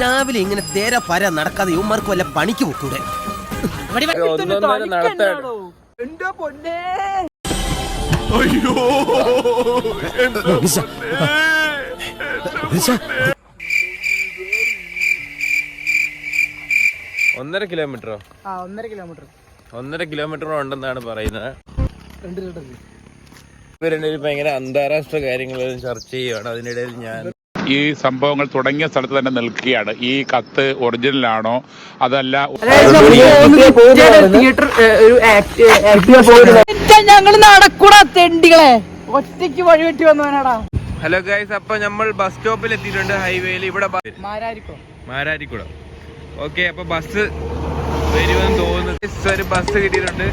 രാവിലെ ഇങ്ങനെ തേര പര നടക്കാതെ ഇവന്മാർക്ക് വല്ല പണിക്ക് പൊക്കൂടെ? ഒന്നൊന്നര നടത്താണ് എന്റെ പൊന്നേ. ഒന്നര കിലോമീറ്ററോ? ആ ഒന്നര കിലോമീറ്റർ. ഒന്നര കിലോമീറ്ററോ ഉണ്ടെന്നാണ് പറയുന്നത്. രണ്ട് ഇവരുടെ ഭയങ്കര അന്താരാഷ്ട്ര കാര്യങ്ങളെല്ലാം ചർച്ച ചെയ്യുകയാണ് അതിനിടയിൽ ഞാൻ ഈ സംഭവങ്ങൾ തുടങ്ങിയ സ്ഥലത്ത് തന്നെ നിൽക്കുകയാണ്. ഈ കത്ത് ഒറിജിനൽ ആണോ? അതല്ല ഞങ്ങൾ നടക്കൂടാ തെണ്ടികളെ. ഒറ്റയ്ക്ക് വഴിവെട്ടി വന്നവനാടാ. ഹലോ ഗൈസ് അപ്പൊ നമ്മൾ ബസ് സ്റ്റോപ്പിൽ എത്തിയിട്ടുണ്ട് ഹൈവേയിൽ ഇവിടെ മാരാരിക്കുളം ഓക്കെ അപ്പൊ ബസ് വരുമെന്ന് തോന്നുന്നു. Guys, ഒരു ബസ് കിട്ടിയിട്ടുണ്ട്.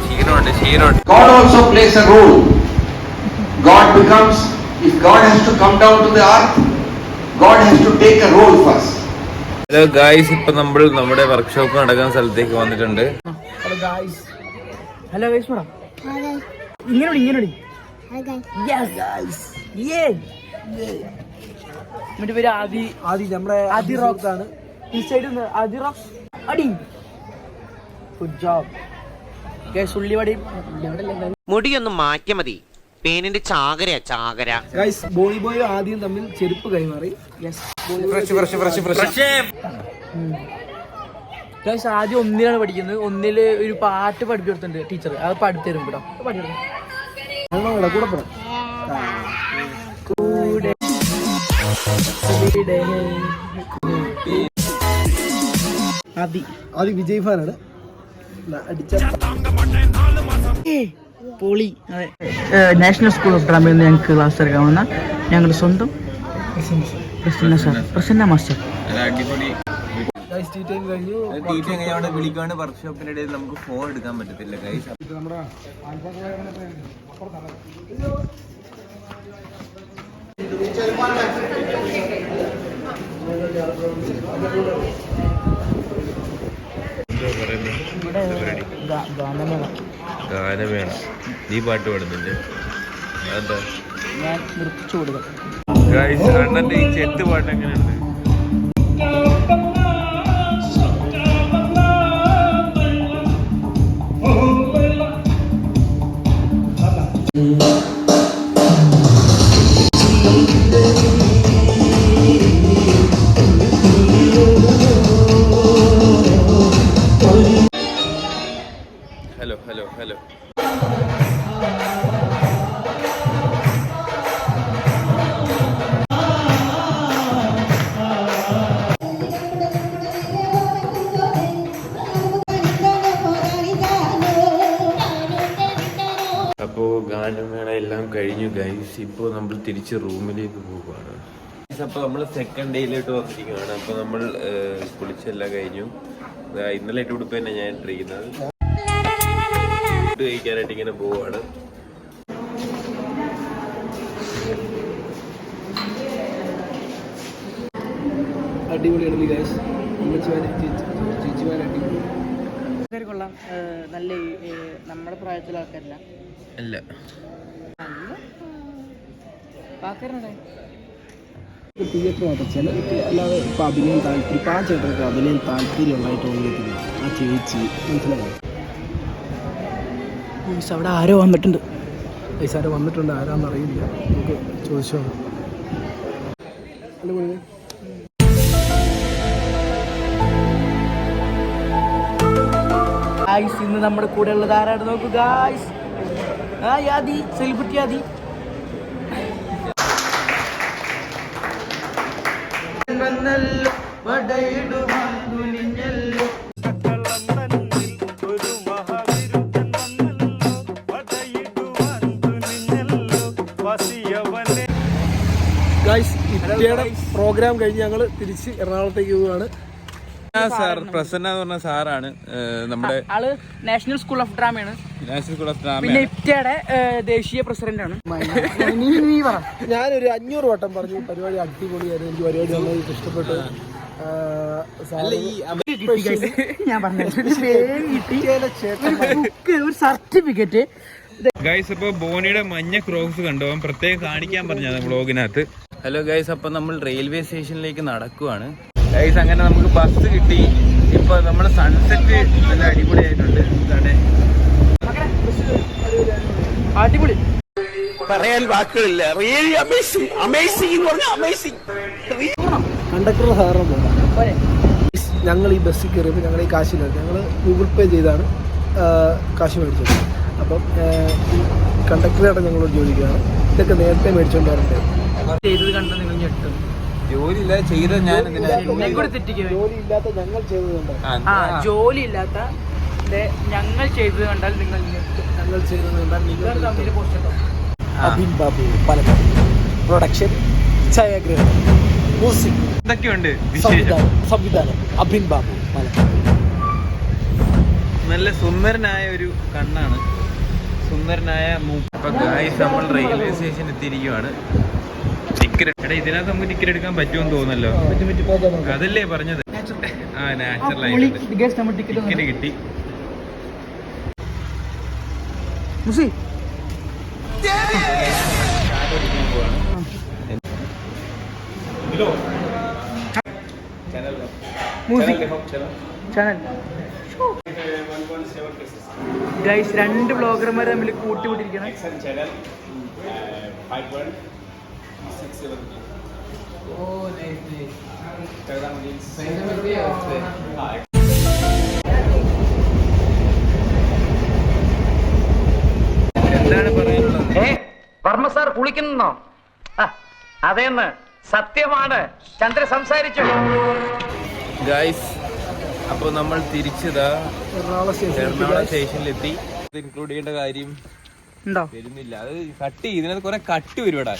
ക്ഷീണമുണ്ട് ക്ഷീണമുണ്ട് God also plays a role. God becomes, if God has to come down to the earth, God has to take a role first. Hello guys ഇപ്പൊ നമ്മൾ നമ്മുടെ വർക്ക്ഷോപ്പ് നടക്കുന്ന സ്ഥലത്തേക്ക് വന്നിട്ടുണ്ട് hello guys hello guys madam ഇങ്ങനെ വിളി, ഇങ്ങനെ വിളി. Yes, guys. Yeah. എന്നിട്ട് പേര് ആദി ആദി നമ്മുടെ ആദി റോക്സ് ആണ് ഈ സൈഡിൽ നിന്ന് റോക്സ് അടി. ഗുഡ് ജോബ് മുടിയൊന്ന് മാറ്റിയ മതി. പേനിന്റെ ചാകരയാ ചാകര. ഗൈസ് ബോളി ബോയ് ആദ്യം തമ്മിൽ ചെരുപ്പ് കൈമാറി. യെസ് ഗൈസ് ആദ്യം ഒന്നിലാണ് പഠിക്കുന്നത്. ഒന്നിൽ ഒരു പാട്ട് പഠിപ്പിച്ചിട്ടുണ്ട് ടീച്ചർ. അത് പഠിത്തരും തരും കേട്ടോ കൂടെ. കൂടെ. ആദി. ആദി വിജയ് ഫാനാണ്. അടിച്ച പൊളി. അതെ. നാഷണൽ സ്കൂൾ ഓഫ് ഡ്രാമയിൽ നിന്ന് ഞങ്ങൾക്ക് ക്ലാസ് എടുക്കാവുന്ന ഞങ്ങളുടെ സ്വന്തം Prasanna sir. Prasanna master. Time കഴിഞ്ഞു. അവിടെ വിളിക്കാണ് വർക്ക്ഷോപ്പിനിടയിൽ നമുക്ക് ഫോൺ എടുക്കാൻ പറ്റത്തില്ല ഗൈസ് ഇവിടെ ഗാനമേള. നീ പാട്ട് പാടുന്നില്ലേ? അതെന്താ? ഞാൻ നിർത്തിച്ചു കൊടുക്കാം. ഗൈസ് അണ്ണന്റെ ഈ ചെത്ത് പാട്ട് എങ്ങനെയുണ്ട്? കഴിഞ്ഞു ഗൈസ് ഇപ്പോൾ നമ്മൾ തിരിച്ച് റൂമിലേക്ക് പോവുകയാണ് അപ്പോൾ നമ്മൾ സെക്കൻഡ് ഡേയിലോട്ട് വന്നിരിക്കുകയാണ്. അപ്പോൾ നമ്മൾ കുളിച്ചെല്ലാം കഴിഞ്ഞു. ഇന്നലെ ഇട്ട് ഉടുപ്പ് തന്നെ ഞാൻ ഇട്ടിരിക്കുന്നത് ഫുഡ് കഴിക്കാനായിട്ട് ഇങ്ങനെ പോവുകയാണ് ഗൈസ് കൊള്ളാം. നല്ല നമ്മുടെ പ്രായത്തിലെ ആൾക്കാരില്ല. അല്ല. ചിലർക്ക് അല്ലാതെ ഇപ്പം അഭിനയം താല്പര്യം ഇപ്പം ആ ചേട്ടർക്ക് അഭിനയം താല്പര്യം ഉണ്ടായിട്ട് തോന്നിയിട്ടില്ല ആ ചേച്ചി മനസ്സിലായി അവിടെ ആരോ വന്നിട്ടുണ്ട്. പൈസ ആരോ വന്നിട്ടുണ്ട്. ആരാന്ന് അറിയില്ല. നമുക്ക് ചോദിച്ചോ. ഗായ്സ് ഇന്ന് നമ്മുടെ കൂടെ ഉള്ളത് ആരാണ്? നോക്കൂ ഗായ്സ് വന്നല്ലോ വടയിടുവാൻ തുനിഞ്ഞല്ലോ ഗായ്സ് ഇന്ത്യയുടെ പ്രോഗ്രാം കഴിഞ്ഞ് ഞങ്ങൾ തിരിച്ച് എറണാകുളത്തേക്ക് പോവുകയാണ്. സാർ പ്രസന്ന എന്ന് പറഞ്ഞ സാറാണ് നമ്മുടെ ആൾ നാഷണൽ സ്കൂൾ ഓഫ് ഡ്രാമയാണ്. നാഷണൽ സ്കൂൾ ഓഫ് പിന്നെ ഡ്രാമ ഇപ്റ്റയുടെ ദേശീയ പ്രസിഡന്റ് ആണ് ഞാനൊരു അഞ്ഞൂറ് വട്ടം പറഞ്ഞു പരിപാടി അടിപൊളിയായിരുന്നു എനിക്ക് പരിപാടി നന്നായിട്ട് ഇഷ്ടപ്പെട്ടു. ഞാൻ പറഞ്ഞു ഒരു സർട്ടിഫിക്കറ്റ് ഗൈസ് അപ്പോൾ ബോണിയുടെ മഞ്ഞ ക്രോക്സ് കണ്ടു. അവൻ പ്രത്യേകം കാണിക്കാൻ പറഞ്ഞതാണ് ബ്ലോഗിനകത്ത് ഹലോ ഗൈസ് അപ്പോൾ നമ്മൾ റെയിൽവേ സ്റ്റേഷനിലേക്ക് നടക്കുവാണ്. ഗൈസ് അങ്ങനെ നമുക്ക് ബസ് കിട്ടി. ഇപ്പൊ നമ്മുടെ സൺസെറ്റ് നല്ല അടിപൊളിയായിട്ടുണ്ട്. ഇതാണ്. അടിപൊളി. പറയാൻ വാക്കുകളില്ല. റിയലി അമേസിംഗ് അമേസിംഗ് എന്ന് പറഞ്ഞാൽ അമേസിംഗ് കണ്ടക്ടർ സാറിന് പോകാം. ഞങ്ങൾ ഈ ബസ്സിൽ കയറിയപ്പോൾ ഞങ്ങൾ ഈ കാശില്ല ഞങ്ങൾ ഗൂഗിൾ പേ ചെയ്താണ്. കാശ് മേടിച്ചത്. അപ്പം കണ്ടക്ടറുടെ ഞങ്ങളോട് ചോദിക്കുകയാണ്. ഇതൊക്കെ നേരത്തെ മേടിച്ചുകൊണ്ട് വരണ്ടേ ചെയ്തത് കണ്ട നിങ്ങൾ ഞെട്ടും. ജോലി ഇല്ല ചെയ്ത. ഞാൻ എന്നെ കൂടി ജോലി ഇല്ലാത്ത ഞങ്ങൾ ചെയ്തതുകൊണ്ട് ആ ജോലി ഇല്ലാത്ത ഞങ്ങൾ ചെയ്തത് കണ്ടാൽ നിങ്ങൾ ഞങ്ങൾ ചെയ്തത് കണ്ടാൽ നിങ്ങൾ തമ്മിൽ പോസ്റ്റ് അബിൻ ബാബു പാലക്കാട് പ്രൊഡക്ഷൻ ഛായാഗ്രഹണം മ്യൂസിക് എന്തൊക്കെയുണ്ട് സംവിധാനം സംവിധാനം. അബിൻ ബാബു പാലക്കാട് നല്ല സുന്ദരനായ ഒരു കണ്ണാണ്. സുന്ദരനായ മൂപ്പ്. അപ്പൊ ഗായ്സ് നമ്മൾ റെയിൽവേ സ്റ്റേഷൻ എത്തിയിരിക്കുവാണ്. ടിക്കറ്റ് എടാ ഇതിനകത്ത് നമുക്ക് ടിക്കറ്റ് എടുക്കാൻ പറ്റുമെന്ന് തോന്നുന്നല്ലോ. അതല്ലേ പറഞ്ഞത്? ആ നാച്ചുറൽ ആയിട്ട് ടിക്കറ്റ് കിട്ടി. മുസി. ചാനൽ. ഗൈസ് രണ്ട് ബ്ലോഗർമാർ തമ്മിൽ കൂട്ടിമുട്ടിരിക്കണം. എന്താണ് പറയാനുള്ളത് ഏ വർമ്മ സാർ കുളിക്കുന്നോ? അതേന്ന്. സത്യമാണ്. ചന്ദ്ര സംസാരിച്ചു? ഗൈസ് അപ്പോൾ നമ്മൾ തിരിച്ചതാ എറണാകുളം സ്റ്റേഷനിലെത്തി. ഇൻക്ലൂഡ് ചെയ്യേണ്ട കാര്യം വരുന്നില്ല. അത് കട്ട് ഇതിനകത്ത് കുറെ കട്ട് വരും ഇവിടെ.